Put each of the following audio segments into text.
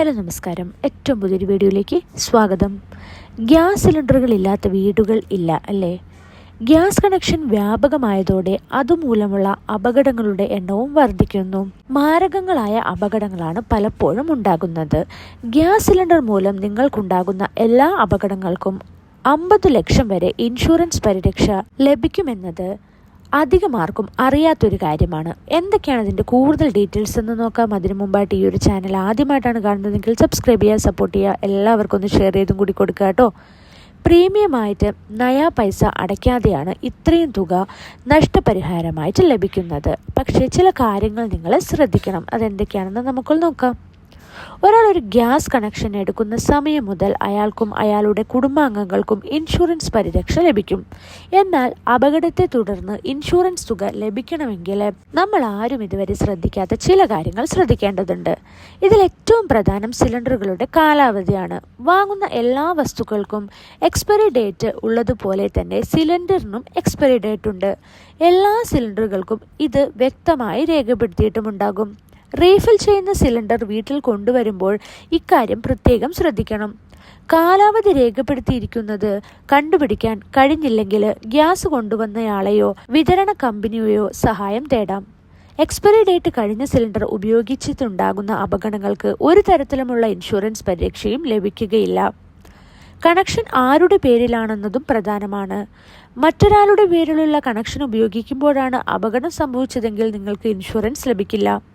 Hello നമസ്കാരം. ഏറ്റവും പുതിയൊരു വീഡിയോയിലേക്ക് സ്വാഗതം. ഗ്യാസ് സിലിണ്ടറുകൾ ഇല്ലാത്ത വീടുകൾ ഇല്ല അല്ലേ? ഗ്യാസ് കണക്ഷൻ വ്യാപകമായതോടെ അതുമൂലമുള്ള അപകടങ്ങളുടെ എണ്ണവും വർദ്ധിക്കുന്നു. മാരകങ്ങളായ അപകടങ്ങളാണ് പലപ്പോഴും ഉണ്ടാകുന്നത്. ഗ്യാസ് സിലിണ്ടർ മൂലം നിങ്ങൾക്കുണ്ടാകുന്ന എല്ലാ അപകടങ്ങൾക്കും അമ്പത് ലക്ഷം വരെ ഇൻഷുറൻസ് പരിരക്ഷ ലഭിക്കുമെന്നത് അധികം ആർക്കും അറിയാത്തൊരു കാര്യമാണ്. എന്തൊക്കെയാണ് ഇതിന്റെ കൂടുതൽ ഡീറ്റെയിൽസ് എന്ന് നോക്കാം. അതിനു മുമ്പായിട്ട് ഈ ഒരു ചാനൽ ആദ്യമായിട്ടാണ് കാണുന്നതെങ്കിൽ സബ്സ്ക്രൈബ് ചെയ്യുക സപ്പോർട്ട് ചെയ്യുക. എല്ലാവർക്കും ഒന്ന് ഷെയർ ചെയ്തും കൂടി കൊടുക്കുക കേട്ടോ. പ്രീമിയമായിട്ട് നയാ പൈസ അടയ്ക്കാതെയാണ് ഇത്രയും തുക നഷ്ടപരിഹാരമായിട്ട് ലഭിക്കുന്നത്. പക്ഷേ ചില കാര്യങ്ങൾ നിങ്ങൾ ശ്രദ്ധിക്കണം. അതെന്തൊക്കെയാണെന്ന് നമുക്കൊന്ന് നോക്കാം. ഒരാൾ ഒരു ഗ്യാസ് കണക്ഷൻ എടുക്കുന്ന സമയം മുതൽ അയാൾക്കും അയാളുടെ കുടുംബാംഗങ്ങൾക്കും ഇൻഷുറൻസ് പരിരക്ഷ ലഭിക്കും. എന്നാൽ അപകടത്തെ തുടർന്ന് ഇൻഷുറൻസ് തുക ലഭിക്കണമെങ്കിൽ നമ്മൾ ആരും ഇതുവരെ ശ്രദ്ധിക്കാത്ത ചില കാര്യങ്ങൾ ശ്രദ്ധിക്കേണ്ടതുണ്ട്. ഇതിൽ ഏറ്റവും പ്രധാനം സിലിണ്ടറുകളുടെ കാലാവധിയാണ്. വാങ്ങുന്ന എല്ലാ വസ്തുക്കൾക്കും എക്സ്പയറി ഡേറ്റ് ഉള്ളതുപോലെ തന്നെ സിലിണ്ടറിനും എക്സ്പയറി ഡേറ്റ് ഉണ്ട്. എല്ലാ സിലിണ്ടറുകൾക്കും ഇത് വ്യക്തമായി രേഖപ്പെടുത്തിയിട്ടുമുണ്ടാകും. റീഫിൽ ചെയ്യുന്ന സിലിണ്ടർ വീട്ടിൽ കൊണ്ടുവരുമ്പോൾ ഇക്കാര്യം പ്രത്യേകം ശ്രദ്ധിക്കണം. കാലാവധി രേഖപ്പെടുത്തിയിരിക്കുന്നത് കണ്ടുപിടിക്കാൻ കഴിഞ്ഞില്ലെങ്കിൽ ഗ്യാസ് കൊണ്ടുവന്നയാളെയോ വിതരണ കമ്പനിയെയോ സഹായം തേടാം. എക്സ്പയറി ഡേറ്റ് കഴിഞ്ഞ സിലിണ്ടർ ഉപയോഗിച്ചിട്ടുണ്ടാകുന്ന അപകടങ്ങൾക്ക് ഒരു തരത്തിലുമുള്ള ഇൻഷുറൻസ് പരിരക്ഷയും ലഭിക്കുകയില്ല. കണക്ഷൻ ആരുടെ പേരിലാണെന്നതും പ്രധാനമാണ്. മറ്റൊരാളുടെ പേരിലുള്ള കണക്ഷൻ ഉപയോഗിക്കുമ്പോഴാണ് അപകടം സംഭവിച്ചതെങ്കിൽ നിങ്ങൾക്ക് ഇൻഷുറൻസ് ലഭിക്കില്ല.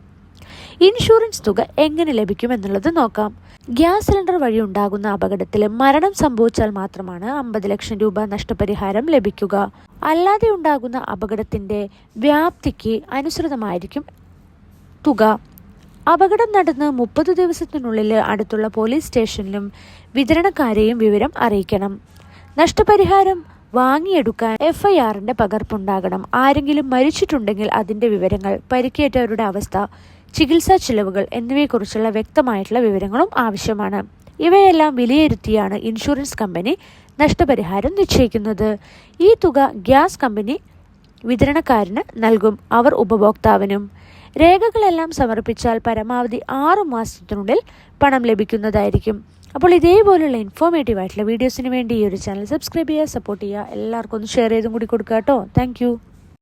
ഇൻഷുറൻസ് തുക എങ്ങനെ ലഭിക്കും എന്നുള്ളത് നോക്കാം. ഗ്യാസ് സിലിണ്ടർ വഴി ഉണ്ടാകുന്ന അപകടത്തിൽ മരണം സംഭവിച്ചാൽ മാത്രമാണ് അമ്പത് ലക്ഷം രൂപ നഷ്ടപരിഹാരം ലഭിക്കുക. അല്ലാതെ ഉണ്ടാകുന്ന അപകടത്തിന്റെ വ്യാപ്തിക്ക് അനുസൃതമായിരിക്കും തുക. അപകടം നടന്ന് മുപ്പത് ദിവസത്തിനുള്ളിൽ അടുത്തുള്ള പോലീസ് സ്റ്റേഷനിലും വിതരണക്കാരെയും വിവരം അറിയിക്കണം. നഷ്ടപരിഹാരം വാങ്ങിയെടുക്കാൻ എഫ് ഐ ആറിന്റെ പകർപ്പുണ്ടാകണം. ആരെങ്കിലും മരിച്ചിട്ടുണ്ടെങ്കിൽ അതിന്റെ വിവരങ്ങൾ പരിക്കേറ്റവരുടെ അവസ്ഥ ചികിത്സാ ചിലവുകൾ എന്നിവയെക്കുറിച്ചുള്ള വ്യക്തമായിട്ടുള്ള വിവരങ്ങളും ആവശ്യമാണ്. ഇവയെല്ലാം വിലയിരുത്തിയാണ് ഇൻഷുറൻസ് കമ്പനി നഷ്ടപരിഹാരം നിശ്ചയിക്കുന്നത്. ഈ തുക ഗ്യാസ് കമ്പനി വിതരണക്കാരന് നൽകും അവർ ഉപഭോക്താവിനും. രേഖകളെല്ലാം സമർപ്പിച്ചാൽ പരമാവധി ആറു മാസത്തിനുള്ളിൽ പണം ലഭിക്കുന്നതായിരിക്കും. അപ്പോൾ ഇതേപോലുള്ള ഇൻഫോർമേറ്റീവ് ആയിട്ടുള്ള വീഡിയോസിന് വേണ്ടി ഈ ഒരു ചാനൽ സബ്സ്ക്രൈബ് ചെയ്യുക സപ്പോർട്ട് ചെയ്യുക എല്ലാവർക്കും ഒന്ന് ഷെയർ ചെയ്തും കൂടി കൊടുക്കുക കേട്ടോ. താങ്ക്